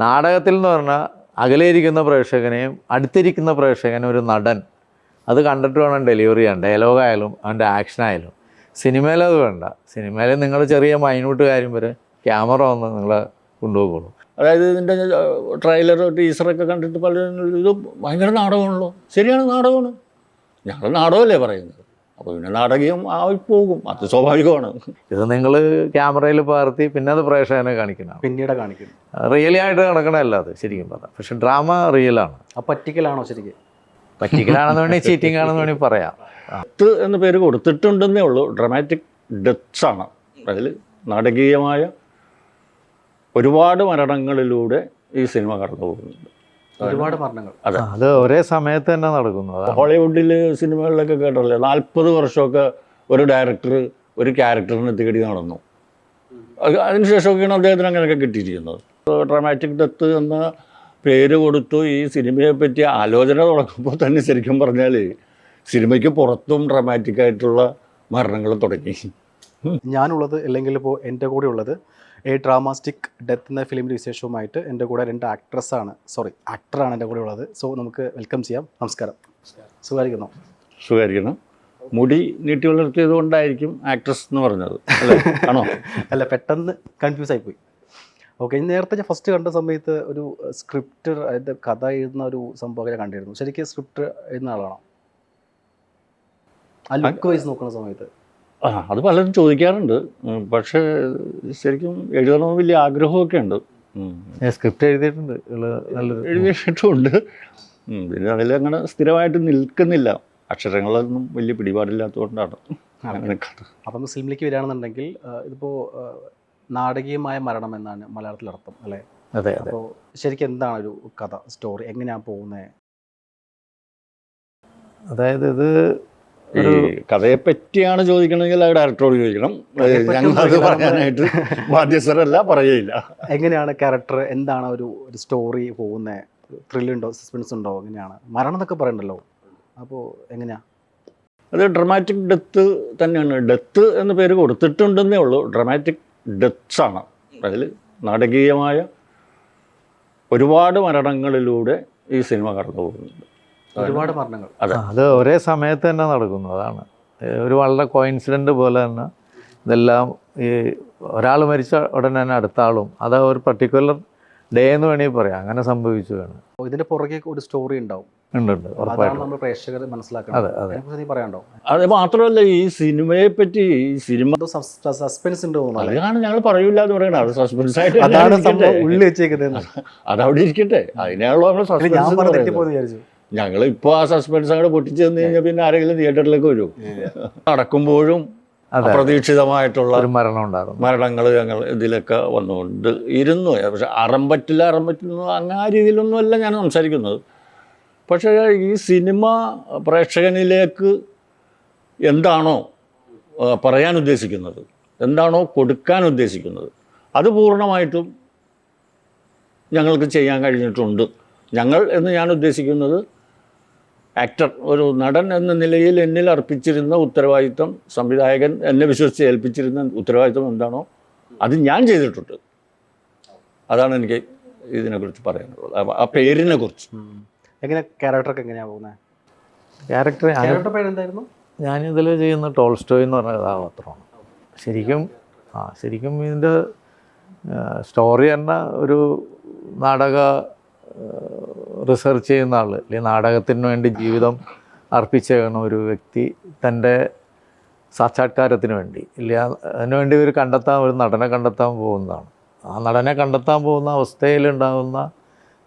നാടകത്തിൽ എന്ന് പറഞ്ഞാൽ അകലെയിരിക്കുന്ന പ്രേക്ഷകനെയും അടുത്തിരിക്കുന്ന പ്രേക്ഷകനും ഒരു നടൻ. അത് കണ്ടിട്ട് വേണം ഡെലിവറി ചെയ്യാൻ. ഡയലോഗായാലും അവന്റെ ആക്ഷനായാലും. സിനിമയിൽ അത് വേണ്ട. സിനിമയിൽ നിങ്ങൾ ചെറിയ മൈന്യൂട്ട് കാര്യം വരെ ക്യാമറ വന്ന് നിങ്ങളെ കൊണ്ടുപോകുള്ളൂ. അതായത് ഇതിന്റെ ട്രെയിലർ ടീസറൊക്കെ കണ്ടിട്ട് പലരും ഇത് ഭയങ്കര നാടകമാണല്ലോ. ശരിയാണ് നാടകമാണ്. ഞങ്ങൾ നാടകമല്ലേ പറയുന്നത്. അപ്പോൾ പിന്നെ നാടകീയം ആയി പോകും. അത് സ്വാഭാവികമാണ്. ഇത് നിങ്ങൾ ക്യാമറയിൽ പകർത്തി പിന്നെ അത് പ്രേക്ഷകനെ കാണിക്കണം പിന്നീട് കാണിക്കും റിയലി ആയിട്ട് നടക്കണമല്ല അത് ശരിക്കും പറഞ്ഞാൽ. പക്ഷെ ഡ്രാമ റിയലാണ് ആ പറ്റിക്കലാണോ ശരിക്കും? പറ്റിക്കലാണെന്ന് വേണമെങ്കിൽ ചീറ്റിംഗ് ആണെന്ന് വേണമെങ്കിൽ പറയാം. ഡെത്ത് എന്ന പേര് കൊടുത്തിട്ടുണ്ടെന്നേ ഉള്ളൂ. ഡ്രമാറ്റിക് ഡെത്ത്സ് ആണ്. അതിൽ നാടകീയമായ ഒരുപാട് മരണങ്ങളിലൂടെ ഈ സിനിമ കടന്നു പോകുന്നുണ്ട് ഒരുപാട് മരണങ്ങൾ. അതെ. ഒരേ സമയത്ത് തന്നെ നടക്കുന്നു. ഹോളിവുഡിൽ സിനിമകളിലൊക്കെ കേട്ടല്ലേ നാൽപ്പത് വർഷമൊക്കെ ഒരു ഡയറക്ടർ ഒരു ക്യാരക്ടറിന് തേടി നടന്നു. അത് അതിനുശേഷമൊക്കെയാണ് അദ്ദേഹത്തിന് അങ്ങനെയൊക്കെ കിട്ടിയിരിക്കുന്നത്. ഡ്രാമാറ്റിക് ഡെത്ത് എന്ന പേര് കൊടുത്തു. ഈ സിനിമയെ പറ്റി ആലോചന തുടങ്ങുമ്പോൾ തന്നെ ശരിക്കും പറഞ്ഞാൽ സിനിമയ്ക്ക് പുറത്തും ഡ്രാമാറ്റിക്കായിട്ടുള്ള മരണങ്ങൾ തുടങ്ങി. ഞാനുള്ളത് അല്ലെങ്കിൽ ഇപ്പോൾ എന്റെ കൂടെ ഉള്ളത് എ ഡ്രാമാസ്റ്റിക് ഡെത്ത് എന്ന ഫിലിമിന്റെ വിശേഷവുമായിട്ട് എന്റെ കൂടെ രണ്ട് ആക്ട്രസ്സാണ് സോറി ആക്ടറാണ് എന്റെ കൂടെ ഉള്ളത്. സോ നമുക്ക് വെൽക്കം ചെയ്യാം. നമസ്കാരം. സുഖമായിരിക്കുന്നു? സുഖമായിരിക്കുന്നു. മുടി നീട്ടി വളർത്തിയത് കൊണ്ടായിരിക്കും ആക്ട്രസ് എന്ന് പറഞ്ഞത്. ആണോ? അല്ല പെട്ടെന്ന് കൺഫ്യൂസ് ആയിപ്പോയി. ഓക്കെ നേരത്തെ ഞാൻ ഫസ്റ്റ് കണ്ട സമയത്ത് ഒരു സ്ക്രിപ്റ്റ് അതായത് കഥ എഴുതുന്ന ഒരു സംഭവം കണ്ടിരുന്നു. ശരിക്കും സ്ക്രിപ്റ്റ് എഴുതുന്ന ആളാണോ? ആ ലുക്ക് വൈസ് നോക്കുന്ന സമയത്ത്. ആ അത് പലരും ചോദിക്കാറുണ്ട്. പക്ഷേ ശരിക്കും എഴുതണമെന്ന് വലിയ ആഗ്രഹമൊക്കെ ഉണ്ട്. ഞാൻ സ്ക്രിപ്റ്റ് എഴുതിയിട്ടുണ്ട്. എഴുതിയിട്ടുണ്ട് പിന്നെ അതിലങ്ങനെ സ്ഥിരമായിട്ട് നിൽക്കുന്നില്ല. അക്ഷരങ്ങളൊന്നും വലിയ പിടിപാടില്ലാത്തതുകൊണ്ടാണ്. അപ്പം സിനിമയിലേക്ക് വരികയാണെന്നുണ്ടെങ്കിൽ ഇതിപ്പോൾ നാടകീയമായ മരണം എന്നാണ് മലയാളത്തിൽ അർത്ഥം അല്ലേ? അതെ അതെ. അപ്പോൾ ശരിക്കും എന്താണ് ഒരു കഥ സ്റ്റോറി? എങ്ങനെയാണ് പോകുന്നത് അതായത് ഇത് ഈ കഥയെ പറ്റിയാണ് ചോദിക്കണമെങ്കിൽ ആ ഡയറക്ടറോട് ചോദിക്കണം. കഥയെപ്പറ്റി ഞങ്ങൾ അത് ചോദിക്കണം. പറയാനായിട്ട് ബാധ്യസ്ഥരല്ല പറയുകയില്ല. എങ്ങനെയാണ് ക്യാരക്ടർ എന്താണ് ഒരു ഒരു സ്റ്റോറി പോകുന്നത് ത്രില്ലുണ്ടോ സസ്പെൻസ് ഉണ്ടോ എങ്ങനെയാണ്? മരണം എന്നൊക്കെ പറയണ്ടല്ലോ. അപ്പോൾ എങ്ങനെയാ? അത് ഡ്രമാറ്റിക് ഡെത്ത് തന്നെയാണ്. ഡെത്ത് എന്ന പേര് കൊടുത്തിട്ടുണ്ടെന്നേ ഉള്ളൂ. ഡ്രമാറ്റിക് ഡെത്ത്സ് ആണ്. അതിൽ നാടകീയമായ ഒരുപാട് മരണങ്ങളിലൂടെ ഈ സിനിമ കടന്നു പോകുന്നുണ്ട് ഒരുപാട് മരണങ്ങൾ. അതെ. ഒരേ സമയത്ത് തന്നെ നടക്കുന്നു അതാണ്. ഒരു വളരെ കോയിൻസിഡന്റ് പോലെ തന്നെ ഇതെല്ലാം ഈ ഒരാൾ മരിച്ച ഉടനെ തന്നെ അടുത്ത ആളും. അത് ഒരു പർട്ടിക്കുലർ ഡേ എന്ന് വേണമെങ്കിൽ പറയാം. അങ്ങനെ സംഭവിച്ചു വേണം. ഇതിന്റെ പുറകെ ഒരു സ്റ്റോറി ഉണ്ടാവും. ഉണ്ട് ഉണ്ട്. അതാണ് നമ്മൾ പ്രേക്ഷകർ മനസ്സിലാക്കണം. അതെ മാത്രമല്ല ഈ സിനിമയെ പറ്റി ഈ സിനിമ സസ്പെൻസ് ഉണ്ട്? അതാണ് ഞങ്ങൾ പറയൂല എന്ന് പറയണത്. അത് സസ്പെൻസ് ആയിട്ട് അതാണ് ഉള്ളിൽ വെച്ചേക്കുന്നത് അതവിടെ ഇരിക്കട്ടെ. അതിനാണല്ലോ നമ്മൾ സസ്പെൻസ് ഞങ്ങൾ ഇപ്പോൾ ആ സസ്പെൻസ് അങ്ങോട്ട് പൊട്ടിച്ചു തന്നു കഴിഞ്ഞാൽ പിന്നെ ആരെങ്കിലും തിയേറ്ററിലേക്ക് വരും? നടക്കുമ്പോഴും. അപ്രതീക്ഷിതമായിട്ടുള്ള ഒരു മരണം ഉണ്ടായിരുന്നു മരണങ്ങൾ ഞങ്ങൾ ഇതിലൊക്കെ വന്നുകൊണ്ട് ഇരുന്നു. പക്ഷെ അറം പറ്റില്ല അറം പറ്റുന്നു അങ്ങനെ ആ രീതിയിലൊന്നുമല്ല ഞാൻ സംസാരിക്കുന്നത്. പക്ഷേ ഈ സിനിമ പ്രേക്ഷകനിലേക്ക് എന്താണോ പറയാൻ ഉദ്ദേശിക്കുന്നത് എന്താണോ കൊടുക്കാൻ ഉദ്ദേശിക്കുന്നത് അത് പൂർണമായിട്ടും ഞങ്ങൾക്ക് ചെയ്യാൻ കഴിഞ്ഞിട്ടുണ്ട്. ഞങ്ങൾ എന്ന് ഞാൻ ഉദ്ദേശിക്കുന്നത് ആക്ടർ ഒരു നടൻ എന്ന നിലയിൽ എന്നിൽ അർപ്പിച്ചിരുന്ന ഉത്തരവാദിത്വം സംവിധായകൻ എന്നെ വിശ്വസിച്ച് ഏൽപ്പിച്ചിരുന്ന ഉത്തരവാദിത്വം എന്താണോ അത് ഞാൻ ചെയ്തിട്ടുണ്ട്. അതാണ് എനിക്ക് ഇതിനെക്കുറിച്ച് പറയാനുള്ളത്. ആ- പേരിനെ കുറിച്ച് എങ്ങനെ ക്യാരക്ടറൊക്കെ എങ്ങനെയാ പോകുന്നത് ക്യാരക്ടർ ക്യാരക്ടർ പേരെന്തായിരുന്നു? ഞാനിതിൽ ചെയ്യുന്ന ടോൾസ്റ്റോയ് എന്ന് പറഞ്ഞ കഥാപാത്രമാണ്. ശരിക്കും ആ ശരിക്കും ഇതിന്റെ സ്റ്റോറി തന്നെ ഒരു നാടക റിസർച്ച് ചെയ്യുന്ന ആൾ അല്ലെങ്കിൽ നാടകത്തിന് വേണ്ടി ജീവിതം അർപ്പിച്ചേക്കണ ഒരു വ്യക്തി തന്റെ സാക്ഷാത്കാരത്തിന് വേണ്ടി ഇല്ല അതിനുവേണ്ടി ഒരു കണ്ടെത്താൻ ഒരു നടനെ കണ്ടെത്താൻ പോകുന്നതാണ്. ആ നടനെ കണ്ടെത്താൻ പോകുന്ന അവസ്ഥയിലുണ്ടാകുന്ന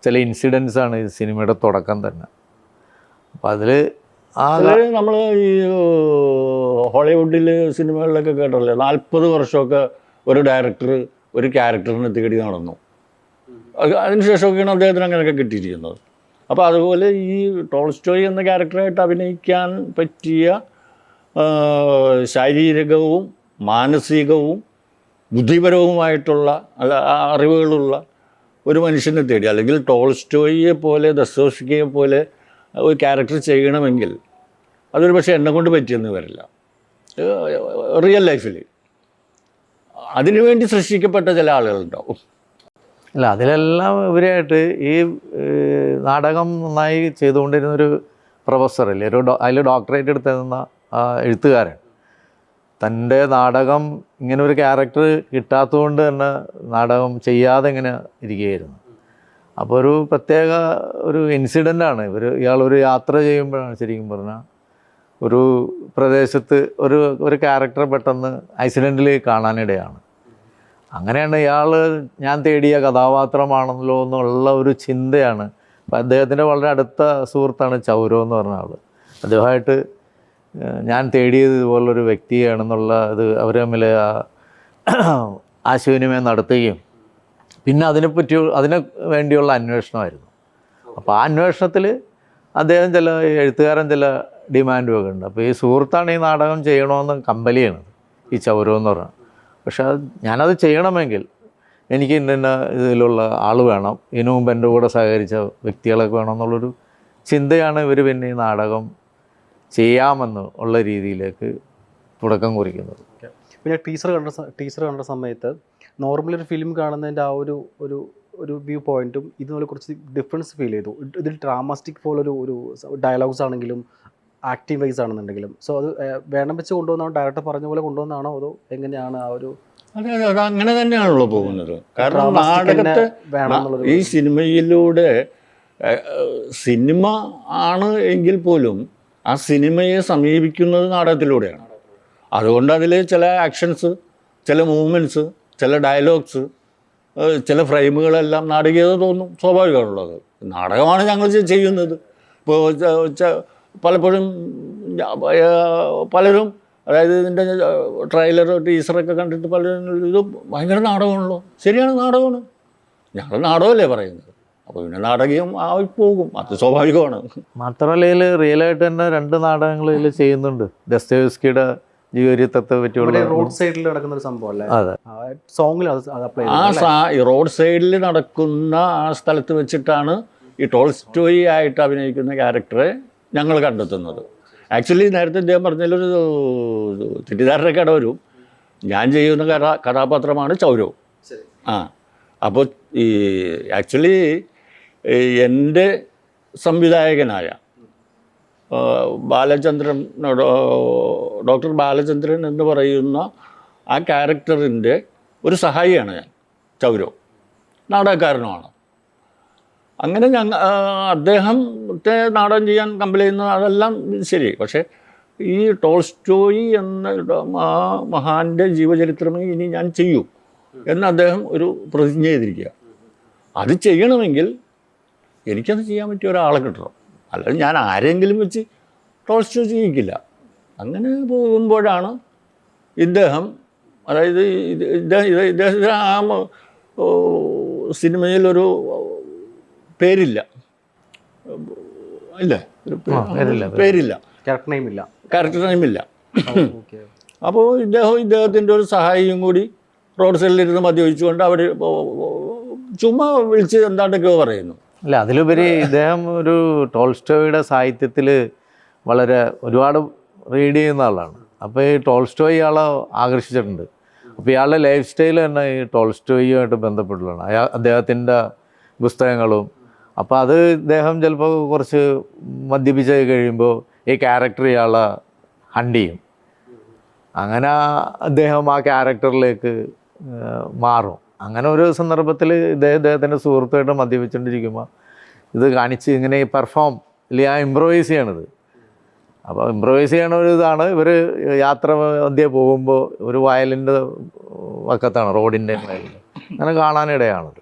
ചില ഇൻസിഡൻസാണ് ഈ സിനിമയുടെ തുടക്കം തന്നെ. അപ്പം അതിൽ അതായത് നമ്മൾ ഈ ഹോളിവുഡിൽ സിനിമകളിലൊക്കെ കേട്ടല്ലേ നാൽപ്പത് വർഷമൊക്കെ ഒരു ഡയറക്ടർ ഒരു ക്യാരക്ടറിനെ തേടി നടന്നു. അതിനുശേഷമൊക്കെയാണ് അദ്ദേഹത്തിന് അങ്ങനെയൊക്കെ കിട്ടിയിരിക്കുന്നത് അപ്പോൾ അതുപോലെ ഈ ടോൾസ്റ്റോയ് എന്ന ക്യാരക്ടറായിട്ട് അഭിനയിക്കാൻ പറ്റിയ ശാരീരികവും മാനസികവും ബുദ്ധിപരവുമായിട്ടുള്ള അല്ല അറിവുകളുള്ള ഒരു മനുഷ്യനെ തേടി അല്ലെങ്കിൽ ടോൾസ്റ്റോയിയെ പോലെ ദസ്തോസ്കിയെ പോലെ ഒരു ക്യാരക്ടർ ചെയ്യണമെങ്കിൽ അതൊരു പക്ഷേ എന്നെ കൊണ്ട് പറ്റിയെന്ന് വരില്ല റിയൽ ലൈഫിൽ അതിനുവേണ്ടി സൃഷ്ടിക്കപ്പെട്ട ചില ആളുകളുണ്ടാവും അല്ല അതിലെല്ലാം ഉപരിയായിട്ട് ഈ നാടകം നന്നായി ചെയ്തുകൊണ്ടിരുന്നൊരു പ്രൊഫസറില്ലേ ഒരു ഡോ അതിൽ ഡോക്ടറേറ്റ് എടുത്തിരുന്ന എഴുത്തുകാരൻ. തന്റെ നാടകം ഇങ്ങനെ ഒരു ക്യാരക്ടർ കിട്ടാത്തതുകൊണ്ട് തന്നെ നാടകം ചെയ്യാതെ ഇങ്ങനെ ഇരിക്കുകയായിരുന്നു. അപ്പോൾ ഒരു പ്രത്യേക ഒരു ഇൻസിഡന്റാണ് ഇവർ ഇയാളൊരു യാത്ര ചെയ്യുമ്പോഴാണ് ശരിക്കും പറഞ്ഞാൽ ഒരു പ്രദേശത്ത് ഒരു ഒരു ക്യാരക്ടർ പെട്ടെന്ന് ആക്സിഡന്റിൽ കാണാനിടയാണ്. അങ്ങനെയാണ് ഇയാൾ ഞാൻ തേടിയ കഥാപാത്രമാണല്ലോ എന്നുള്ള ഒരു ചിന്തയാണ്. അപ്പം അദ്ദേഹത്തിന്റെ വളരെ അടുത്ത സുഹൃത്താണ് ചൗരോ എന്ന് പറഞ്ഞ ആൾ അദ്ദേഹമായിട്ട് ഞാൻ തേടിയത് ഇതുപോലൊരു വ്യക്തിയാണെന്നുള്ള ഇത് അവർ തമ്മിൽ ആശയവിനിമയം നടത്തുകയും പിന്നെ അതിനെപ്പറ്റി അതിനെ വേണ്ടിയുള്ള അന്വേഷണമായിരുന്നു. അപ്പോൾ ആ അന്വേഷണത്തിൽ അദ്ദേഹം ചില എഴുത്തുകാരൻ ചില ഡിമാൻഡുമൊക്കെ ഉണ്ട്. അപ്പോൾ ഈ സുഹൃത്താണ് ഈ നാടകം ചെയ്യണമെന്ന് കമ്പലിയാണ് ഈ ചൗരവെന്ന് പറഞ്ഞാൽ പക്ഷെ അത് ഞാനത് ചെയ്യണമെങ്കിൽ എനിക്ക് ഇന്ന ഇതിലുള്ള ആൾ വേണം. ഇതിനു മുമ്പ് എന്റെ കൂടെ സഹകരിച്ച വ്യക്തികളൊക്കെ വേണം എന്നുള്ളൊരു ചിന്തയാണ് ഇവർ പിന്നെ ഈ നാടകം ചെയ്യാമെന്ന് ഉള്ള രീതിയിലേക്ക് തുടക്കം കുറിക്കുന്നത്. പിന്നെ ടീച്ചർ കണ്ട ടീച്ചർ കണ്ട സമയത്ത് നോർമലി ഒരു ഫിലിം കാണുന്നതിന്റെ ആ ഒരു ഒരു ഒരു വ്യൂ പോയിന്റും ഇതുപോലെ കുറച്ച് ഡിഫറൻസ് ഫീൽ ചെയ്തു. ഇതിൽ ഡ്രാമാസ്റ്റിക് പോലൊരു ഒരു ഡയലോഗ്സ് ആണെങ്കിലും ആക്ടിങ് വൈസ് ആണെന്നുണ്ടെങ്കിലും. സോ അത് വേണം വെച്ച് കൊണ്ടുവന്നാണോ ഡയറക്ടർ പറഞ്ഞ പോലെ കൊണ്ടുവന്നാണോ അതോ എങ്ങനെയാണ് ആ ഒരു അതെ അതെ അത് അങ്ങനെ തന്നെയാണല്ലോ പോകുന്നത്. കാരണം നാടകത്തെ ഈ സിനിമയിലൂടെ സിനിമ ആണ് എങ്കിൽ പോലും ആ സിനിമയെ സമീപിക്കുന്നത് നാടകത്തിലൂടെയാണ്. അതുകൊണ്ട് അതിൽ ചില ആക്ഷൻസ് ചില മൂവ്മെന്റ്സ് ചില ഡയലോഗ്സ് ചില ഫ്രെയിമുകളെല്ലാം നാടകീയത തോന്നും. സ്വാഭാവികമാണുള്ളത്. നാടകമാണ് ഞങ്ങൾ ചെയ്യുന്നത്. ഇപ്പോൾ പലപ്പോഴും പലരും അതായത് ഇതിന്റെ ട്രെയിലർ ടീസറൊക്കെ കണ്ടിട്ട് പലരും ഇത് ഭയങ്കര നാടകമാണല്ലോ. ശരിയാണ് നാടകമാണ്. ഞങ്ങൾ നാടകമല്ലേ പറയുന്നത്. അപ്പോൾ പിന്നെ നാടകീയം ആയി പോകും. അത് സ്വാഭാവികമാണ്. മാത്രമല്ല ഇതിൽ റിയലായിട്ട് തന്നെ രണ്ട് നാടകങ്ങൾ ഇതിൽ ചെയ്യുന്നുണ്ട്. ദസ്തേവ്സ്കിയുടെ ജീവചരിത്രത്തെ പറ്റിയുള്ള റോഡ് സൈഡിൽ നടക്കുന്ന ഒരു സംഭവം അല്ലേ? അതെ. സോങ്ങിൽ അത് അത് അപ്ലൈ ആ സാ റോഡ് സൈഡിൽ നടക്കുന്ന ആ സ്ഥലത്ത് വെച്ചിട്ടാണ് ഈ ടോൾസ്റ്റോയി ആയിട്ട് അഭിനയിക്കുന്ന ക്യാരക്ടറെ ഞങ്ങൾ കണ്ടെത്തുന്നത്. ആക്ച്വലി നേരത്തെ ഇദ്ദേഹം പറഞ്ഞതിലൊരു തെറ്റിദ്ധാരണ കട വരും. ഞാൻ ചെയ്യുന്ന കഥാ കഥാപാത്രമാണ് ചൗരവ്. ആ. അപ്പോൾ ഈ ആക്ച്വലി എന്റെ സംവിധായകനായ ബാലചന്ദ്രൻ ഡോക്ടർ ബാലചന്ദ്രൻ എന്ന് പറയുന്ന ആ ക്യാരക്ടറിന്റെ ഒരു സഹായിയാണ് ഞാൻ ചൗരവ്. നാടകക്കാരനുമാണ്. അങ്ങനെ ഞങ്ങൾ അദ്ദേഹത്തെ നാടകം ചെയ്യാൻ കമ്പലി ചെയ്യുന്ന അതെല്ലാം ശരി പക്ഷേ ഈ ടോൾസ്റ്റോയി എന്ന ആ മഹാന്റെ ജീവചരിത്രമേ ഇനി ഞാൻ ചെയ്യൂ എന്ന് അദ്ദേഹം ഒരു പ്രതിജ്ഞ ചെയ്തിരിക്കുക അത് ചെയ്യണമെങ്കിൽ എനിക്കത് ചെയ്യാൻ പറ്റിയ ഒരാളെ കിട്ടണം അല്ലാതെ ഞാൻ ആരെങ്കിലും വെച്ച് ടോൾസ്റ്റോ ചെയ്യിക്കില്ല അങ്ങനെ പോകുമ്പോഴാണ് ഇദ്ദേഹം അതായത് ഇദ്ദേഹം ഇദ്ദേഹത്തിന് ആ സിനിമയിലൊരു പേരില്ല. ഇല്ല. പേരില്ല, പേരില്ല. ക്യാരക്ടർ നെയിം ഇല്ല. ക്യാരക്ടർ നെയിമില്ല ഇല്ല. അപ്പോൾ ഇദ്ദേഹം ഇദ്ദേഹത്തിന്റെ ഒരു സഹായിയും കൂടി റോഡ് സൈഡിലിരുന്ന് മദ്യപിച്ചുകൊണ്ട് അവർ ചുമ്മാ വിളിച്ച് എന്താണ്ടൊക്കെയോ പറയുന്നു. അല്ല അതിലുപരി ഇദ്ദേഹം ഒരു ടോൾസ്റ്റോയുടെ സാഹിത്യത്തിൽ വളരെ ഒരുപാട് റീഡ് ചെയ്യുന്ന ആളാണ്. അപ്പോൾ ഈ ടോൾസ്റ്റോ ഇയാളെ ആകർഷിച്ചിട്ടുണ്ട്. അപ്പോൾ ഇയാളുടെ ലൈഫ് സ്റ്റൈൽ തന്നെ ഈ ടോൾസ്റ്റോയുമായിട്ട് ബന്ധപ്പെട്ടുള്ളതാണ് അയാൾ അദ്ദേഹത്തിന്റെ പുസ്തകങ്ങളും അപ്പോൾ അത് ഇദ്ദേഹം ചിലപ്പോൾ കുറച്ച് മദ്യപിച്ച് കഴിയുമ്പോൾ ഈ ക്യാരക്ടർ ഇയാളെ ഹണ്ട് ചെയ്യും. അങ്ങനെ അദ്ദേഹം ആ ക്യാരക്ടറിലേക്ക് മാറും. അങ്ങനെ ഒരു സന്ദർഭത്തിൽ ഇദ്ദേഹം ഇദ്ദേഹത്തിന്റെ സുഹൃത്തുമായിട്ട് മദ്യപിച്ചുകൊണ്ടിരിക്കുമ്പോൾ ഇത് കാണിച്ച് ഇങ്ങനെ പെർഫോം ഇല്ല ആ ഇമ്പ്രവൈസ് ചെയ്യണത്. അപ്പോൾ ഇമ്പ്രവൈസ് ചെയ്യണ ഒരു ഇതാണ്. ഇവർ യാത്ര മധ്യേ പോകുമ്പോൾ ഒരു വയലിന്റെ വക്കത്താണ് റോഡിന്റെ അങ്ങനെ കാണാനിടയാണത്.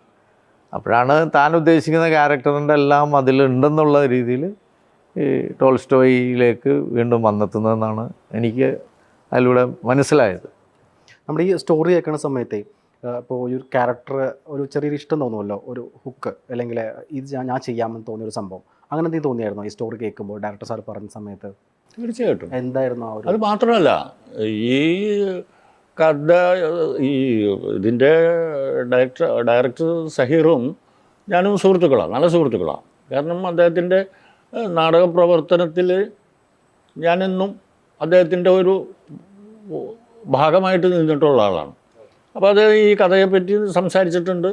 അപ്പോഴാണ് താൻ ഉദ്ദേശിക്കുന്ന ക്യാരക്ടറിന്റെ എല്ലാം അതിലുണ്ടെന്നുള്ള രീതിയിൽ ഈ ടോൾസ്റ്റോയിലേക്ക് വീണ്ടും വന്നെത്തുന്നതെന്നാണ് എനിക്ക് അതിലൂടെ മനസ്സിലായത്. നമ്മുടെ ഈ സ്റ്റോറി കേൾക്കുന്ന സമയത്തെ ഇപ്പോൾ ഒരു ക്യാരക്ടർ ഒരു ചെറിയൊരു ഇഷ്ടം തോന്നുമല്ലോ ഒരു ഹുക്ക് അല്ലെങ്കിൽ ഇത് ഞാൻ ചെയ്യാമെന്ന് തോന്നിയ ഒരു സംഭവം. അങ്ങനെ എന്തെങ്കിലും തോന്നിയായിരുന്നോ ഈ സ്റ്റോറി കേൾക്കുമ്പോൾ ഡയറക്ടർ സാർ പറഞ്ഞ സമയത്ത്? തീർച്ചയായിട്ടും. എന്തായിരുന്നു അത് മാത്രമല്ല ഈ കഥ ഈ ഇതിന്റെ ഡയറക്ടർ ഡയറക്ടർ സഹീറും ഞാനും സുഹൃത്തുക്കളാണ് നല്ല സുഹൃത്തുക്കളാണ്. കാരണം അദ്ദേഹത്തിന്റെ നാടക പ്രവർത്തനത്തിൽ ഞാനെന്നും അദ്ദേഹത്തിന്റെ ഒരു ഭാഗമായിട്ട് നിന്നിട്ടുള്ള ആളാണ്. അപ്പോൾ അത് ഈ കഥയെപ്പറ്റി സംസാരിച്ചിട്ടുണ്ട്.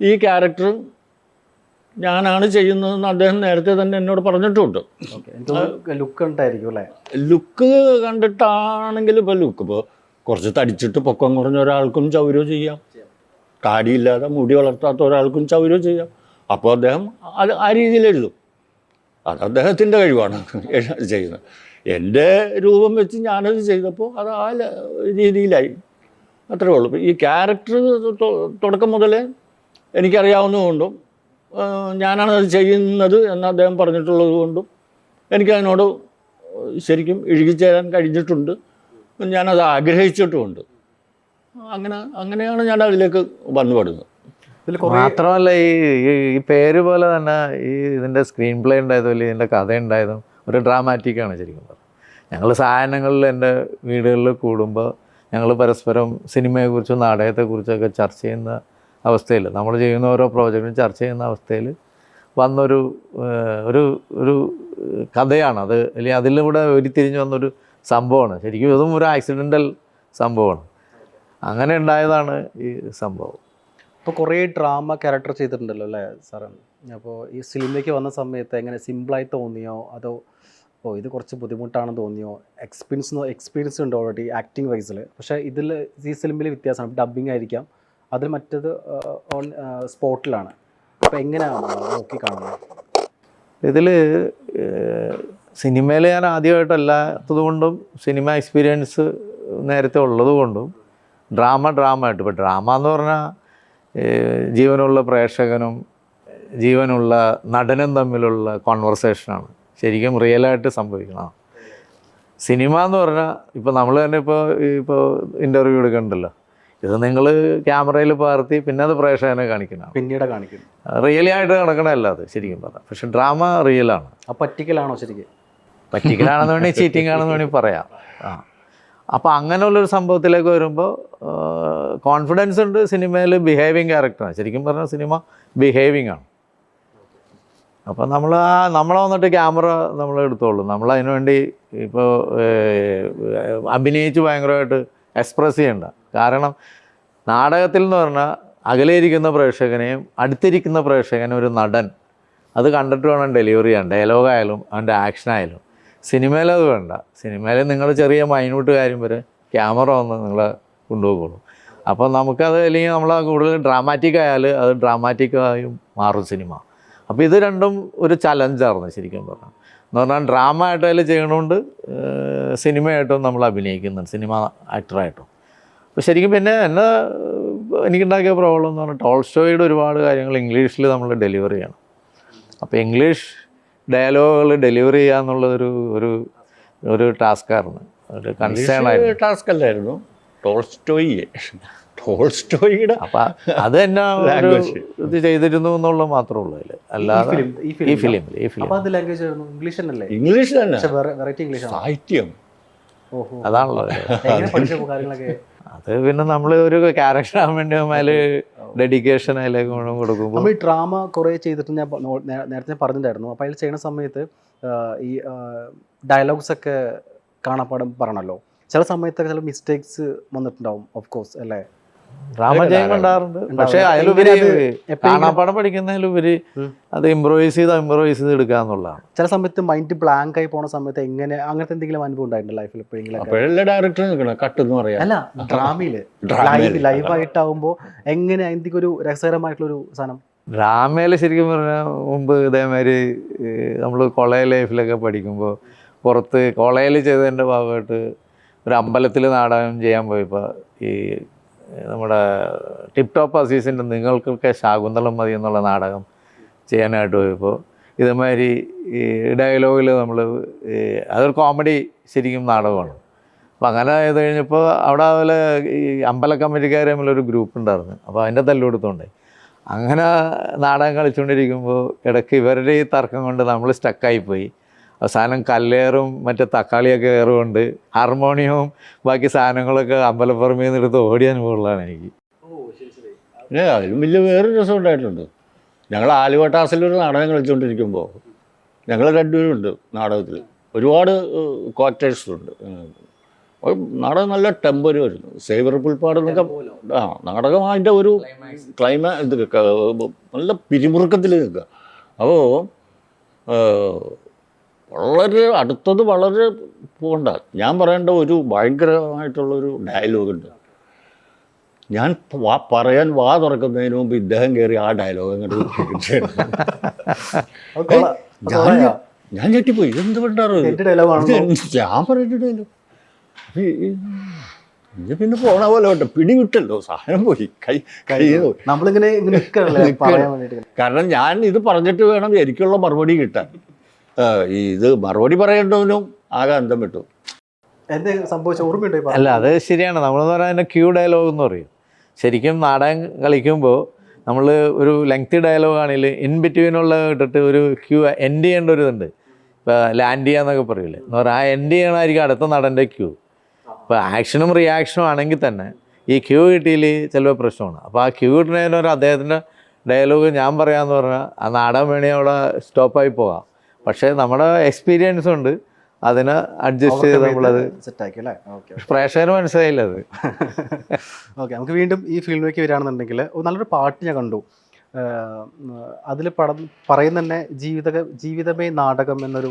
ഈ ക്യാരക്ടർ ഞാനാണ് ചെയ്യുന്നതെന്ന് അദ്ദേഹം നേരത്തെ തന്നെ എന്നോട് പറഞ്ഞിട്ടുണ്ട്. ലുക്ക് ഉണ്ടായിരിക്കും അല്ലേ? ലുക്ക് കണ്ടിട്ടാണെങ്കിൽ ഇപ്പോൾ ലുക്ക് ഇപ്പോൾ കുറച്ച് തടിച്ചിട്ട് പൊക്കം കുറഞ്ഞ ഒരാൾക്കും ചൗരോ ചെയ്യാം. താടിയില്ലാതെ മുടി വളർത്താത്ത ഒരാൾക്കും ചൗരോ ചെയ്യാം. അപ്പോൾ അദ്ദേഹം അത് ആ രീതിയിൽ എഴുതും. അത് അദ്ദേഹത്തിന്റെ കഴിവാണ് ചെയ്യുന്നത്. എന്റെ രൂപം വെച്ച് ഞാനത് ചെയ്തപ്പോൾ അത് ആ രീതിയിലായി. അത്രേ ഉള്ളൂ. ഈ ക്യാരക്ടർ തുടക്കം മുതലേ എനിക്കറിയാവുന്നതുകൊണ്ടും ഞാനാണ് അത് ചെയ്യുന്നത് എന്ന് അദ്ദേഹം പറഞ്ഞിട്ടുള്ളത് കൊണ്ടും എനിക്കതിനോട് ശരിക്കും ഇഴുകിച്ചേരാൻ കഴിഞ്ഞിട്ടുണ്ട്. ഞാനത് ആഗ്രഹിച്ചിട്ടുമുണ്ട്. അങ്ങനെ അങ്ങനെയാണ് ഞാൻ അതിലേക്ക് വന്നുപെടുന്നത് മാത്രമല്ല ഈ ഈ- ഈ പേര് പോലെ തന്നെ ഈ ഇതിന്റെ സ്ക്രീൻ പ്ലേ ഉണ്ടായതും അല്ലെങ്കിൽ ഇതിന്റെ കഥ ഉണ്ടായതും ഒരു ഡ്രാമാറ്റിക്കാണ് ശരിക്കും പറഞ്ഞത് ഞങ്ങൾ സാധനങ്ങളിൽ എന്റെ വീടുകളിൽ കൂടുമ്പോൾ ഞങ്ങൾ പരസ്പരം സിനിമയെക്കുറിച്ചും നാടകത്തെക്കുറിച്ചൊക്കെ ചർച്ച ചെയ്യുന്ന അവസ്ഥയിൽ നമ്മൾ ചെയ്യുന്ന ഓരോ പ്രോജക്റ്റും ചർച്ച ചെയ്യുന്ന അവസ്ഥയിൽ വന്നൊരു ഒരു ഒരു കഥയാണ്. അത് അല്ലെങ്കിൽ അതിലൂടെ ഉരുത്തിരിഞ്ഞ് വന്നൊരു സംഭവമാണ്. ശരിക്കും ഇതും ഒരു ആക്സിഡന്റൽ സംഭവമാണ്. അങ്ങനെ ഉണ്ടായതാണ് ഈ സംഭവം. അപ്പോൾ കുറേ ഡ്രാമ ക്യാരക്ടർ ചെയ്തിട്ടുണ്ടല്ലോ അല്ലേ സാറേ? അപ്പോൾ ഈ സിനിമയ്ക്ക് വന്ന സമയത്ത് എങ്ങനെ സിമ്പിളായി തോന്നിയോ? അതോ ഓ ഇത് കുറച്ച് ബുദ്ധിമുട്ടാണെന്ന് തോന്നിയോ? എക്സ്പീരിയൻസ് എക്സ്പീരിയൻസ് ഉണ്ട് ഓൾറെഡി ആക്ടിങ് വൈസിൽ പക്ഷേ ഇതിൽ ഈ സിനിമയിൽ വ്യത്യാസമാണ്. ഡബ്ബിംഗ് ആയിരിക്കാം. അതിൽ മറ്റത് ഓൺ സ്പോട്ടിലാണ് അപ്പോൾ എങ്ങനെയാണ് നോക്കി കാണുന്നത്? ഇതിൽ സിനിമയിൽ ഞാൻ ആദ്യമായിട്ടല്ലാത്തത് കൊണ്ടും സിനിമ എക്സ്പീരിയൻസ് നേരത്തെ ഉള്ളത് കൊണ്ടും ഡ്രാമ ഡ്രാമ ആയിട്ട് ഇപ്പോൾ ഡ്രാമ എന്ന് പറഞ്ഞാൽ ജീവനുള്ള പ്രേക്ഷകനും ജീവനുള്ള നടനും തമ്മിലുള്ള കോൺവെർസേഷനാണ്. ശരിക്കും റിയലായിട്ട് സംഭവിക്കണം സിനിമ എന്ന് പറഞ്ഞാൽ ഇപ്പോൾ നമ്മൾ തന്നെ ഇപ്പോൾ ഇപ്പോൾ ഇന്റർവ്യൂ എടുക്കണ്ടല്ലോ. ഇത് നിങ്ങൾ ക്യാമറയിൽ പകർത്തി പിന്നെ അത് പ്രേക്ഷകനെ കാണിക്കണം. പിന്നീട് കാണിക്കുന്നു റിയലി ആയിട്ട് നടക്കണമല്ല അത് ശരിക്കും പറഞ്ഞാൽ. പക്ഷെ ഡ്രാമ റിയലാണ്. ആ പറ്റിക്കലാണോ ശരിക്കും? പറ്റിക്കലാണെന്ന് വേണമെങ്കിൽ ചീറ്റിംഗ് ആണെന്ന് വേണമെങ്കിൽ പറയാം. ആ. അപ്പോൾ അങ്ങനെയുള്ളൊരു സംഭവത്തിലേക്ക് വരുമ്പോൾ കോൺഫിഡൻസ് ഉണ്ട് സിനിമയിൽ ബിഹേവിങ് ക്യാരക്ടറാണ് ശരിക്കും പറഞ്ഞാൽ സിനിമ ബിഹേവിങ് ആണ്. അപ്പോൾ നമ്മൾ ആ നമ്മളെ വന്നിട്ട് ക്യാമറ നമ്മൾ എടുത്തോളൂ. നമ്മൾ അതിനു വേണ്ടി ഇപ്പോൾ അഭിനയിച്ച് ഭയങ്കരമായിട്ട് എക്സ്പ്രസ് ചെയ്യണ്ട. കാരണം നാടകത്തിൽ എന്ന് പറഞ്ഞാൽ അകലെയിരിക്കുന്ന പ്രേക്ഷകനെയും അടുത്തിരിക്കുന്ന പ്രേക്ഷകനും ഒരു നടൻ അത് കണ്ടിട്ട് വേണം ഡെലിവറി ചെയ്യാൻ. ഡയലോഗായാലും അവന്റെ ആക്ഷനായാലും സിനിമയിൽ അത് വേണ്ട. സിനിമയിൽ നിങ്ങൾ ചെറിയ മൈന്യൂട്ട് കാര്യം വരെ ക്യാമറ വന്ന് നിങ്ങളെ കൊണ്ടുപോകുള്ളൂ. അപ്പോൾ നമുക്കത് അല്ലെങ്കിൽ നമ്മൾ കൂടുതൽ ഡ്രാമാറ്റിക് ആയാൽ അത് ഡ്രാമാറ്റിക്കായും മാറും സിനിമ അപ്പോൾ ഇത് രണ്ടും ഒരു ചലഞ്ചായിരുന്നു ശരിക്കും പറഞ്ഞാൽ എന്ന് പറഞ്ഞാൽ ഡ്രാമ ആയിട്ട് അതിൽ ചെയ്യണോണ്ട് സിനിമയായിട്ടും നമ്മൾ അഭിനയിക്കുന്നുണ്ട് സിനിമ ആക്ടറായിട്ടും അപ്പോൾ ശരിക്കും പിന്നെ എന്നെ എനിക്കുണ്ടാക്കിയ പ്രോബ്ലം എന്ന് പറഞ്ഞാൽ ടോൾസ്റ്റോയുടെ ഒരുപാട് കാര്യങ്ങൾ ഇംഗ്ലീഷിൽ നമ്മൾ ഡെലിവറി ചെയ്യണം. അപ്പോൾ ഇംഗ്ലീഷ് ഡയലോഗുകൾ ഡെലിവറി ചെയ്യുക എന്നുള്ളതൊരു ഒരു ഒരു ടാസ്ക്കായിരുന്നു. ഒരു കൺസേൺ ആയിരുന്നു. ടാസ്ക് അല്ലായിരുന്നു ടോൾസ്റ്റോയി ടോൾസ്റ്റോയിയുടെ അപ്പം അത് തന്നെ ഒരു. ഇത് ചെയ്തിരുന്നു എന്നുള്ളത് മാത്രമേ ഉള്ളൂ അതിൽ അല്ലാതെ ഈ ഈ ഫിലിം ഫിലിമിൽ ഈ ഫിലിം അത് ലാംഗ്വേജ് ആയിരുന്നു. ഇംഗ്ലീഷ് തന്നെ. ഇംഗ്ലീഷ് തന്നെ വെറൈറ്റി ഇംഗ്ലീഷ് സാഹിത്യം. ഓഹോ. അതാണല്ലോ. എങ്ങനെ പഠിച്ച കാര്യങ്ങളൊക്കെ? അത് പിന്നെ നമ്മൾ ഒരു ക്യാരക്ടർ ആവാൻ വേണ്ടി ഡെഡിക്കേഷൻ അതിലേക്ക് മുഴുവൻ കൊടുക്കും നമ്മൾ ഈ ഡ്രാമ കുറേ ചെയ്തിട്ട് ഞാൻ നേരത്തെ ഞാൻ പറഞ്ഞിട്ടുണ്ടായിരുന്നു. അപ്പോൾ അതിൽ ചെയ്യുന്ന സമയത്ത് ഈ ഡയലോഗ്സ് ഒക്കെ കാണാപ്പാടം പറഞ്ഞല്ലോ. ചില സമയത്തൊക്കെ ചില മിസ്റ്റേക്സ് വന്നിട്ടുണ്ടാവും ഓഫ് കോഴ്സ് അല്ലേ? ഡ്രാമ കണ്ടാറുണ്ട്. പക്ഷെ. അതിലുപരി കാണാപ്പാടം പഠിക്കുന്നതിലുപരി. അത് ഇമ്പ്രൂവൈസ് ചെയ്ത് ഇമ്പ്രൂവൈസ് ചെയ്ത് എടുക്കുക എന്നുള്ളതാണ്. ചില സമയത്ത് മൈൻഡ് ബ്ലാങ്ക് ആയി പോണ സമയത്ത് എങ്ങനെ അങ്ങനത്തെ എന്തെങ്കിലും അനുഭവം ഉണ്ടായിട്ടുണ്ട് ലൈഫിൽ എപ്പോഴെങ്കിലും ഡയറക്ടർ നിൽക്കണം? കട്ട് എന്ന് പറയാം. അല്ല ഡ്രാമയിൽ. ലൈവ് ലൈവ് ആയിട്ടാവുമ്പോൾ എങ്ങനെ എന്തെങ്കിലും ഒരു രസകരമായിട്ടുള്ള ഒരു സാധനം? ഡ്രാമയിൽ ശരിക്കും പറഞ്ഞാൽ മുമ്പ് ഇതേമാതിരി നമ്മൾ കോളേജ് ലൈഫിലൊക്കെ പഠിക്കുമ്പോൾ പുറത്ത് കോളേജിൽ ചെയ്തതിന്റെ ഭാഗമായിട്ട് ഒരു അമ്പലത്തിൽ നാടകം ചെയ്യാൻ പോയപ്പോൾ ഈ നമ്മുടെ ടിപ് ടോപ്പ് അസീസിന്റെ നിങ്ങൾക്കൊക്കെ ശാകുന്തളം മതി എന്നുള്ള നാടകം ചെയ്യാനായിട്ട് പോയപ്പോൾ ഇതേമാതിരി ഈ ഡയലോഗിൽ നമ്മൾ അതൊരു കോമഡി ശരിക്കും നാടകമാണ്. അപ്പോൾ അങ്ങനെ ചെയ്ത് കഴിഞ്ഞപ്പോൾ അവിടെ അതുപോലെ ഈ അമ്പല കമ്മിറ്റിക്കാർ തമ്മിലൊരു ഗ്രൂപ്പ് ഉണ്ടായിരുന്നു. അപ്പോൾ അതിന്റെ തല്ലുകൊടുത്തോണ്ടേ അങ്ങനെ നാടകം കളിച്ചുകൊണ്ടിരിക്കുമ്പോൾ ഇടയ്ക്ക് ഇവരുടെ ഈ തർക്കം കൊണ്ട് നമ്മൾ സ്റ്റക്കായിപ്പോയി അവസാനം കല്ലേറും മറ്റേ തക്കാളിയൊക്കെ കയറുകൊണ്ട് ഹാർമോണിയവും ബാക്കി സാധനങ്ങളൊക്കെ അമ്പലപ്പുറമേ നിന്ന് എടുത്ത് ഓടിയ അനുഭവമുള്ളതാണ് എനിക്ക്. ഏ അതിലും വലിയ വേറൊരു രസം ഉണ്ടായിട്ടുണ്ട്. ഞങ്ങൾ ആലുവട്ടാസിലൊരു നാടകം കളിച്ചുകൊണ്ടിരിക്കുമ്പോൾ ഞങ്ങൾ രണ്ടുപേരും ഉണ്ട് നാടകത്തിൽ ഒരുപാട് ക്വാർട്ടേഴ്സ് ഉണ്ട്. അപ്പോൾ നാടകം നല്ല ടെമ്പര് വരുന്നു സേവർ പുൽപ്പാട് എന്നൊക്കെ ആ നാടകം അതിന്റെ ഒരു ക്ലൈമാ ഇത് നല്ല പിരിമുറുക്കത്തിൽ നിൽക്കുക. അപ്പോൾ വളരെ അടുത്തത് വളരെ പോകണ്ട. ഞാൻ പറയേണ്ട ഒരു ഭയങ്കരമായിട്ടുള്ളൊരു ഡയലോഗുണ്ട് ഞാൻ വാ പറയാൻ വാ തുറക്കുന്നതിന് മുമ്പ് ഇദ്ദേഹം കയറി ആ ഡയലോഗ് അങ്ങോട്ട് ഞാൻ ഞെട്ടിപ്പോയി. ഇതെന്ത് പണ്ടാറ്? ഞാൻ പിന്നെ പോണ പോലെ വേണ്ട പിടി വിട്ടല്ലോ സാധനം പോയി. കൈ കൈ നമ്മളിങ്ങനെ കാരണം ഞാൻ ഇത് പറഞ്ഞിട്ട് വേണം എനിക്കുള്ള മറുപടി കിട്ടാൻ. ഇത് മറുപടി പറയേണ്ടവനും ആകെ അന്തം വിട്ടു. എന്ത് സംഭവിച്ച ഓർമ്മയുണ്ടോ? അല്ല അത് ശരിയാണ്. നമ്മളെന്ന് പറഞ്ഞാൽ അതിന്റെ ക്യൂ ഡയലോഗ് എന്ന് പറയും. ശരിക്കും നാടകം കളിക്കുമ്പോൾ നമ്മൾ ഒരു ലെങ്തി ഡയലോഗ് ആണെങ്കിൽ ഇൻ ബിറ്റ്വീനുള്ള ഇട്ടിട്ട് ഒരു ക്യൂ എൻഡ് ചെയ്യേണ്ട ഒരു ഇതുണ്ട്. ഇപ്പോൾ ലാൻഡ് ചെയ്യുക എന്നൊക്കെ പറയില്ലേ എന്ന് പറഞ്ഞാൽ ആ എൻഡ് ചെയ്യണമായിരിക്കും അടുത്ത നടന്റെ ക്യൂ. ഇപ്പോൾ ആക്ഷനും റിയാക്ഷനും ആണെങ്കിൽ തന്നെ ഈ ക്യൂ കിട്ടിയിൽ ചിലപ്പോൾ പ്രശ്നമാണ്. അപ്പോൾ ആ ക്യൂ കിട്ടുന്നതിനൊരു അദ്ദേഹത്തിന്റെ ഡയലോഗ് ഞാൻ പറയാമെന്ന് പറഞ്ഞാൽ ആ നാടകം വേണമെങ്കിൽ അവിടെ സ്റ്റോപ്പായി പോകാം. പക്ഷേ നമ്മുടെ എക്സ്പീരിയൻസ് ഉണ്ട്. അതിനെ അഡ്ജസ്റ്റ് ചെയ്ത് നമ്മളത് സെറ്റ് ആക്കി അല്ലേ? ഓക്കെ പ്രേക്ഷകന് മനസ്സിലായില്ല അത്. ഓക്കെ നമുക്ക് വീണ്ടും ഈ ഫീൽഡിലേക്ക് വരികയാണെന്നുണ്ടെങ്കിൽ നല്ലൊരു പാട്ട് ഞാൻ കണ്ടു. അതിൽ പടം പറയുന്ന തന്നെ ജീവിത ജീവിതമേ നാടകം എന്നൊരു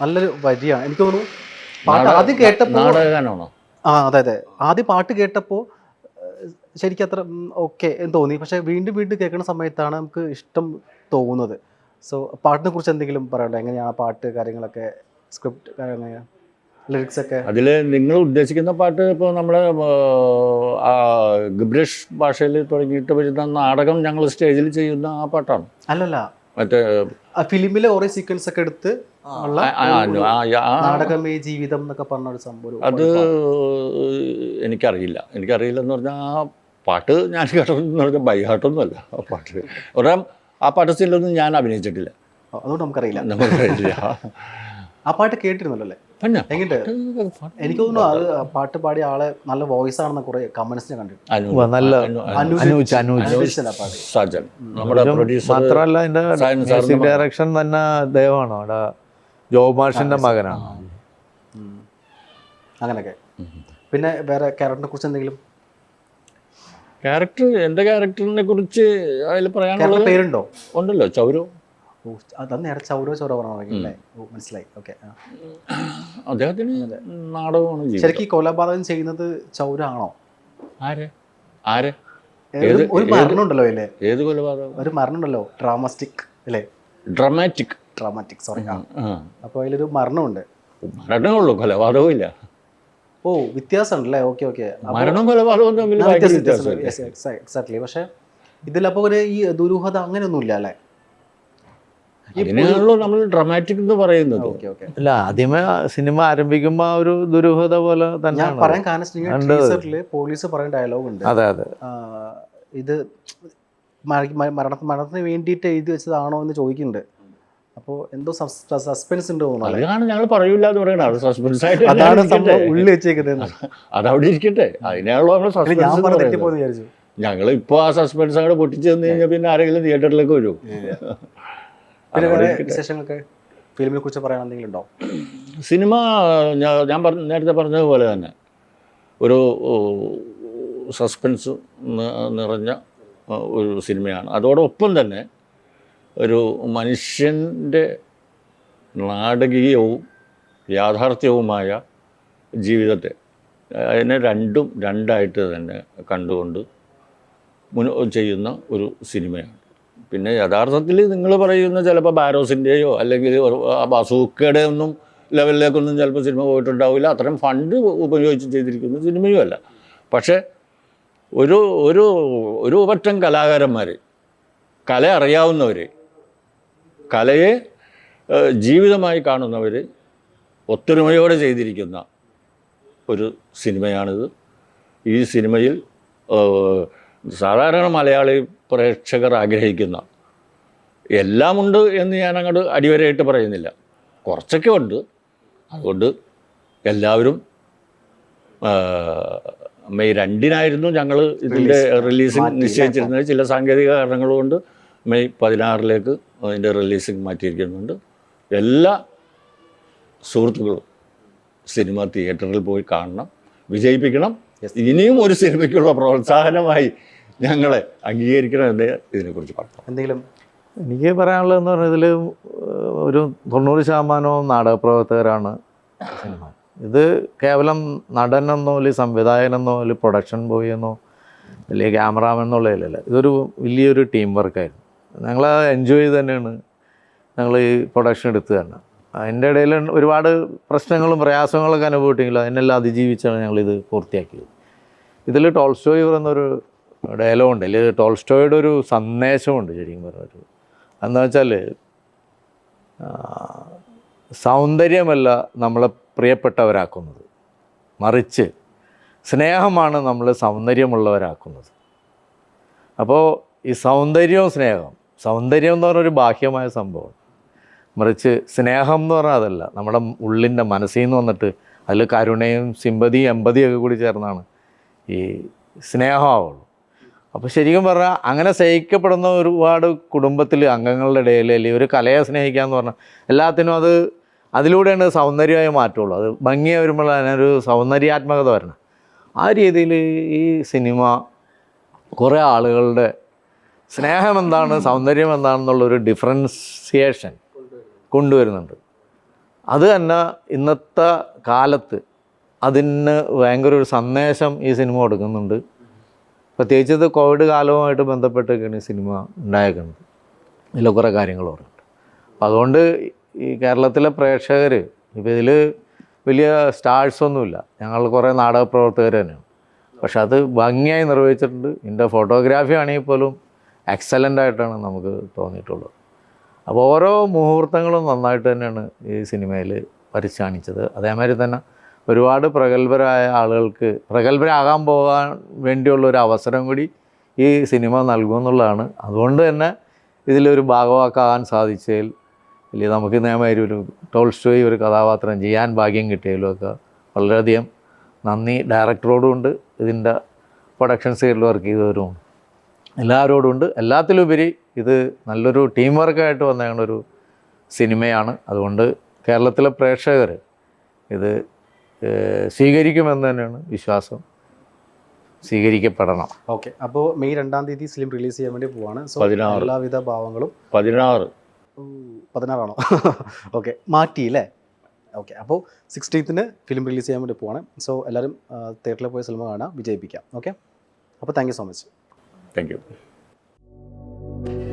നല്ലൊരു വരിയാണ്. എനിക്ക് തോന്നുന്നു പാട്ട് ആദ്യം കേട്ടപ്പോൾ ആ അതെ അതെ. ആദ്യം പാട്ട് കേട്ടപ്പോൾ ശരിക്കും അത്ര ഓക്കെ എന്ന് തോന്നി. പക്ഷെ വീണ്ടും വീണ്ടും കേൾക്കുന്ന സമയത്താണ് നമുക്ക് ഇഷ്ടം തോന്നുന്നത്. സോ പാട്ടിനെ കുറിച്ച് എന്തെങ്കിലും പറയണ്ടോ എങ്ങനെയാണ് ആ പാട്ട് കാര്യങ്ങളൊക്കെ സ്ക്രിപ്റ്റ് ലിറിക്സ് ഒക്കെ? അതിൽ നിങ്ങൾ ഉദ്ദേശിക്കുന്ന പാട്ട് ഇപ്പോൾ നമ്മൾ ഗബ്രിഷ് ഭാഷയിൽ തുടങ്ങിയിട്ട് വരുന്ന നാടകം ഞങ്ങൾ സ്റ്റേജിൽ ചെയ്യുന്ന ആ പാട്ടാണ്. അല്ലല്ല. മറ്റേ ആ ഫിലിമിലെ ഓരോ സീക്വൻസ് ഒക്കെ എടുത്ത് നാടകമേ ജീവിതം എന്നൊക്കെ പറഞ്ഞ ഒരു സംഭവം. അത് എനിക്കറിയില്ല. എനിക്കറിയില്ല എന്ന് പറഞ്ഞാൽ ആ പാട്ട് ഞാൻ കേട്ടതെന്ന് പറഞ്ഞാൽ ബൈഹാട്ടൊന്നുമല്ല ആ പാട്ട്. ഒരാം ആ പാട്ട് സീനിലൊന്നും ഞാൻ അഭിനയിച്ചിട്ടില്ല അതുകൊണ്ട് നമുക്കറിയില്ല നമുക്കറിയില്ല ആ പാട്ട് കേട്ടിരുന്നല്ലോ അല്ലേ എനിക്ക് തോന്നുന്നു അത് പാട്ട് പാടിയ ആളെ നല്ല വോയിസ് ആണെന്ന് കുറെ കമന്റ്സ് ഞാൻ കണ്ടിട്ടുണ്ട് നല്ല അനൂജ് അനൂജ് നമ്മുടെ മാത്രമല്ല. ഡയറക്ഷൻ തന്നെ ദൈവമാണോ അവിടെ ജോബ് മാഷിന്റെ മകനാണ്. അങ്ങനെയൊക്കെ പിന്നെ വേറെ ക്യാരക്ടറിനെ കുറിച്ച് എന്തെങ്കിലും ക്യാരക്ടർ എന്റെ ക്യാരക്ടറിനെ കുറിച്ച് അതിൽ പറയാനുള്ളത് പേരുണ്ടോ? ഉണ്ടല്ലോ ചൗരു. നേരെ ചൗരോ ചോരോ പറഞ്ഞല്ലേ മനസ്സിലായി. ഓക്കെ അദ്ദേഹത്തിന് നാടകമാണ് ശരിക്കും കൊലപാതകം ചെയ്യുന്നത് ചൗരാണോ ആര്? ആര്? ഒരു- മരണമുണ്ടല്ലോ അല്ലേ? ഏത് കൊലപാതകം? ഒരു മരണമുണ്ടല്ലോ ഡ്രാമസ്റ്റിക് അല്ലേ? ഡ്രാമാറ്റിക് ഡ്രാമാറ്റിക് സോറി അപ്പൊ അപ്പോൾ അതിലൊരു മരണമുണ്ട്. മരണമുള്ളൂ കൊലപാതകവും ഇല്ല. ഓ വ്യത്യാസം ഉണ്ടല്ലേ ഓക്കെ. ഓക്കെ മരണവും കൊലപാതകവും തമ്മിൽ എക്സാക്ട്ലി പക്ഷെ ഇതിലപ്പോൾ ഒരു ഈ ദുരൂഹത അങ്ങനെയൊന്നുമില്ല അല്ലേ? അതിനാണല്ലോ നമ്മൾ ഡ്രമാറ്റിക് എന്ന് പറയുന്നത്. Okay okay. അല്ല ആദ്യമേ സിനിമ ആരംഭിക്കുമ്പോൾ ഒരു ദുരൂഹത പോലെ ഞാൻ തന്നെയാണ് പറയാൻ കാരണം പോലീസ് പറയുന്ന ഡയലോഗ് ഉണ്ട്. അതെ അതെ. ഇത് മര- മരണത്തിന് വേണ്ടിയിട്ട് എഴുതി വെച്ചതാണോ എന്ന് ചോദിക്കുന്നുണ്ട്. അപ്പോൾ എന്തോ സസ്പെൻസ് ഉണ്ട് തോന്നുന്നു? അതാണ് ഞങ്ങൾ പറയൂല എന്ന് പറയുന്നത്. അത് സസ്പെൻസ് ആയിട്ട് അതാണ്. സംഭവം ഉള്ളിൽ വെച്ചേക്കുന്നത് അതവിടെ ഇരിക്കട്ടെ. അതിനാണല്ലോ നമ്മൾ സസ്പെൻസ് വിചാരിച്ചു. ഞങ്ങൾ ഇപ്പോൾ ആ സസ്പെൻസ് അങ്ങോട്ട് പൊട്ടിച്ചു തന്നു കഴിഞ്ഞാൽ പിന്നെ ആരെങ്കിലും തിയേറ്ററിലേക്ക് വരും? പിന്നെ അതവിടെ വേറെ ഇരിക്കട്ടെ. വിശേഷങ്ങളൊക്കെ? ഫിലിമിനെ കുറിച്ച് പറയാൻ എന്തെങ്കിലും ഉണ്ടോ? സിനിമ ഞാൻ പറഞ്ഞ നേരത്തെ പറഞ്ഞതുപോലെ തന്നെ. ഒരു സസ്പെൻസ് നിറഞ്ഞ ഒരു സിനിമയാണ്. അതോടൊപ്പം തന്നെ ഒരു മനുഷ്യന്റെ നാടകീയവും യാഥാർത്ഥ്യവുമായ ജീവിതത്തെ അതിനെ രണ്ടും രണ്ടായിട്ട് തന്നെ കണ്ടുകൊണ്ട് മുൻ ചെയ്യുന്ന ഒരു സിനിമയാണ്. പിന്നെ യഥാർത്ഥത്തിൽ നിങ്ങൾ പറയുന്ന ചിലപ്പോൾ ബാരോസിന്റെയോ അല്ലെങ്കിൽ ബസൂക്കയുടെ ഒന്നും ലെവലിലേക്കൊന്നും ചിലപ്പോൾ സിനിമ പോയിട്ടുണ്ടാവില്ല. അത്രയും ഫണ്ട് ഉപയോഗിച്ച് ചെയ്തിരിക്കുന്ന സിനിമയുമല്ല പക്ഷേ ഒരു ഒരു ഒരു പറ്റം കലാകാരന്മാർ കല അറിയാവുന്നവർ കലയെ ജീവിതമായി കാണുന്നവർ ഒത്തൊരുമയോടെ ചെയ്തിരിക്കുന്ന ഒരു സിനിമയാണിത്. ഈ സിനിമയിൽ സാധാരണ മലയാളി പ്രേക്ഷകർ ആഗ്രഹിക്കുന്ന എല്ലാമുണ്ട് എന്ന് ഞാൻ അങ്ങോട്ട് അടിവരയിട്ട് പറയുന്നില്ല. കുറച്ചൊക്കെ ഉണ്ട്. അതുകൊണ്ട് എല്ലാവരും മെയ് രണ്ടിനായിരുന്നു ഞങ്ങൾ ഇതിന്റെ റിലീസിങ് നിശ്ചയിച്ചിരുന്നത്. ചില സാങ്കേതിക കാരണങ്ങൾ കൊണ്ട് മെയ് പതിനാറിലേക്ക് അതിന്റെ റിലീസിങ് മാറ്റിയിരിക്കുന്നുണ്ട്. എല്ലാ സുഹൃത്തുക്കളും സിനിമ തിയേറ്ററിൽ പോയി കാണണം. വിജയിപ്പിക്കണം. ഇനിയും ഒരു സിനിമയ്ക്കുള്ള പ്രോത്സാഹനമായി ഞങ്ങളെ അംഗീകരിക്കണം എന്നേ ഇതിനെക്കുറിച്ച് പറഞ്ഞു എന്തെങ്കിലും? എനിക്ക് പറയാനുള്ളതെന്ന് പറഞ്ഞാൽ ഇതിൽ ഒരു തൊണ്ണൂറ് ശതമാനവും നാടകപ്രവർത്തകരാണ് സിനിമ. ഇത് കേവലം നടനെന്നോ അല്ലെങ്കിൽ സംവിധായകനെന്നോ അല്ലെങ്കിൽ പ്രൊഡക്ഷൻ ബോയ് എന്നോ അല്ലെങ്കിൽ ക്യാമറാമാൻ എന്നുള്ളതിലല്ല ഇതൊരു വലിയൊരു ടീം വർക്കായിരുന്നു ഞങ്ങൾ എൻജോയ് ചെയ്ത് തന്നെയാണ് ഞങ്ങൾ ഈ പ്രൊഡക്ഷൻ എടുത്ത് തന്നെ. അതിന്റെ ഇടയിൽ ഒരുപാട് പ്രശ്നങ്ങളും പ്രയാസങ്ങളൊക്കെ അനുഭവിട്ടെങ്കിലും അതിനെല്ലാം അതിജീവിച്ചാണ് ഞങ്ങളിത് പൂർത്തിയാക്കിയത്. ഇതിൽ ടോൾസ്റ്റോയ് പറയുന്നൊരു ഡയലോഗ് ഉണ്ട്. അതിൽ ടോൾസ്റ്റോയുടെ ഒരു സന്ദേശമുണ്ട് ശരിക്കും പറഞ്ഞൊരു എന്താ വെച്ചാൽ സൗന്ദര്യമല്ല നമ്മളെ പ്രിയപ്പെട്ടവരാക്കുന്നത്. മറിച്ച് സ്നേഹമാണ് നമ്മൾ സൗന്ദര്യമുള്ളവരാക്കുന്നത്. അപ്പോൾ ഈ സൗന്ദര്യവും സ്നേഹം സൗന്ദര്യം എന്ന് പറഞ്ഞ ഒരു ബാഹ്യമായ സംഭവം. മറിച്ച് സ്നേഹം എന്ന് പറഞ്ഞാൽ അതല്ല. നമ്മുടെ ഉള്ളിന്റെ മനസ്സിൽ നിന്ന് വന്നിട്ട് അതിൽ കരുണയും സിമ്പതിയും എമ്പതിയും ഒക്കെ കൂടി ചേർന്നാണ് ഈ സ്നേഹമാവുള്ളൂ അപ്പോൾ ശരിക്കും പറഞ്ഞാൽ അങ്ങനെ സ്നേഹിക്കപ്പെടുന്ന ഒരുപാട് കുടുംബത്തിൽ അംഗങ്ങളുടെ ഇടയിൽ അല്ലെങ്കിൽ ഒരു കലയെ സ്നേഹിക്കുക എന്ന് പറഞ്ഞാൽ എല്ലാത്തിനും അത് അതിലൂടെയാണ് സൗന്ദര്യമായി മാറ്റുള്ളൂ അത് ഭംഗിയായി വരുമ്പോൾ അതിനൊരു സൗന്ദര്യാത്മകത വരണം. ആ രീതിയിൽ ഈ സിനിമ കുറേ ആളുകളുടെ സ്നേഹം എന്താണ് സൗന്ദര്യം എന്താണെന്നുള്ളൊരു ഡിഫറൻസിയേഷൻ കൊണ്ടുവരുന്നുണ്ട്. അത് തന്നെ ഇന്നത്തെ കാലത്ത് അതിന് ഭയങ്കര ഒരു സന്ദേശം ഈ സിനിമ കൊടുക്കുന്നുണ്ട്. പ്രത്യേകിച്ച് ഇത് കോവിഡ് കാലവുമായിട്ട് ബന്ധപ്പെട്ടൊക്കെയാണ് ഈ സിനിമ ഉണ്ടായേക്കുന്നത്. ഇതിൽ കുറേ കാര്യങ്ങൾ പറയുന്നുണ്ട് അപ്പോൾ അതുകൊണ്ട് ഈ കേരളത്തിലെ പ്രേക്ഷകർ ഇപ്പോൾ ഇതിൽ വലിയ സ്റ്റാഴ്സ് ഒന്നുമില്ല. ഞങ്ങൾ കുറേ നാടക പ്രവർത്തകർ തന്നെയാണ്. പക്ഷെ അത് ഭംഗിയായി നിർവഹിച്ചിട്ടുണ്ട്. ഇതിന്റെ ഫോട്ടോഗ്രാഫി ആണെങ്കിൽ പോലും എക്സലന്റ് ആയിട്ടാണ് നമുക്ക് തോന്നിയിട്ടുള്ളത്. അപ്പോൾ ഓരോ മുഹൂർത്തങ്ങളും നന്നായിട്ട് തന്നെയാണ് ഈ സിനിമയിൽ വരച്ച് കാണിച്ചത് അതേമാതിരി തന്നെ ഒരുപാട് പ്രഗത്ഭരായ ആളുകൾക്ക് പ്രഗത്ഭരാകാൻ പോകാൻ വേണ്ടിയുള്ള ഒരു അവസരം കൂടി ഈ സിനിമ നൽകുമെന്നുള്ളതാണ് അതുകൊണ്ട് തന്നെ ഇതിലൊരു ഭാഗവാക്കാകാൻ സാധിച്ചതിൽ വലിയ നമുക്ക് ഇതേമാതിരി ഒരു ടോൾസ്റ്റോയി ഒരു കഥാപാത്രം ചെയ്യാൻ ഭാഗ്യം കിട്ടിയാലും ഒക്കെ വളരെയധികം നന്ദി. ഡയറക്ടറോടും ഉണ്ട്. ഇതിന്റെ പ്രൊഡക്ഷൻ സൈഡിൽ വർക്ക് ചെയ്തവരും എല്ലാവരോടും ഉണ്ട് എല്ലാത്തിലുപരി ഇത് നല്ലൊരു ടീം വർക്കായിട്ട് വന്ന ഒരു സിനിമയാണ്. അതുകൊണ്ട് കേരളത്തിലെ പ്രേക്ഷകർ ഇത് സ്വീകരിക്കുമെന്ന് തന്നെയാണ് വിശ്വാസം. സ്വീകരിക്കപ്പെടണം. ഓക്കെ. അപ്പോൾ മെയ് രണ്ടാം തീയതി ഫിലിം റിലീസ് ചെയ്യാൻ വേണ്ടി പോവാണ്. സോ എല്ലാവിധ ഭാവങ്ങളും പതിനാറ്. പതിനാറാണോ? ഓക്കെ. മാറ്റി അല്ലേ ഓക്കെ. അപ്പോൾ സിക്സ്റ്റീത്തിന് ഫിലിം റിലീസ് ചെയ്യാൻ വേണ്ടി പോവാണ്. സോ എല്ലാവരും തിയേറ്ററിൽ പോയ സിനിമ കാണാം വിജയിപ്പിക്കാം. ഓക്കെ അപ്പോൾ thank you so much Thank you.